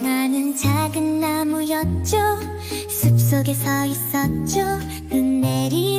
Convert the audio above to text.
나는 작은 나무였죠. 숲속에 서 있었죠. 눈 내리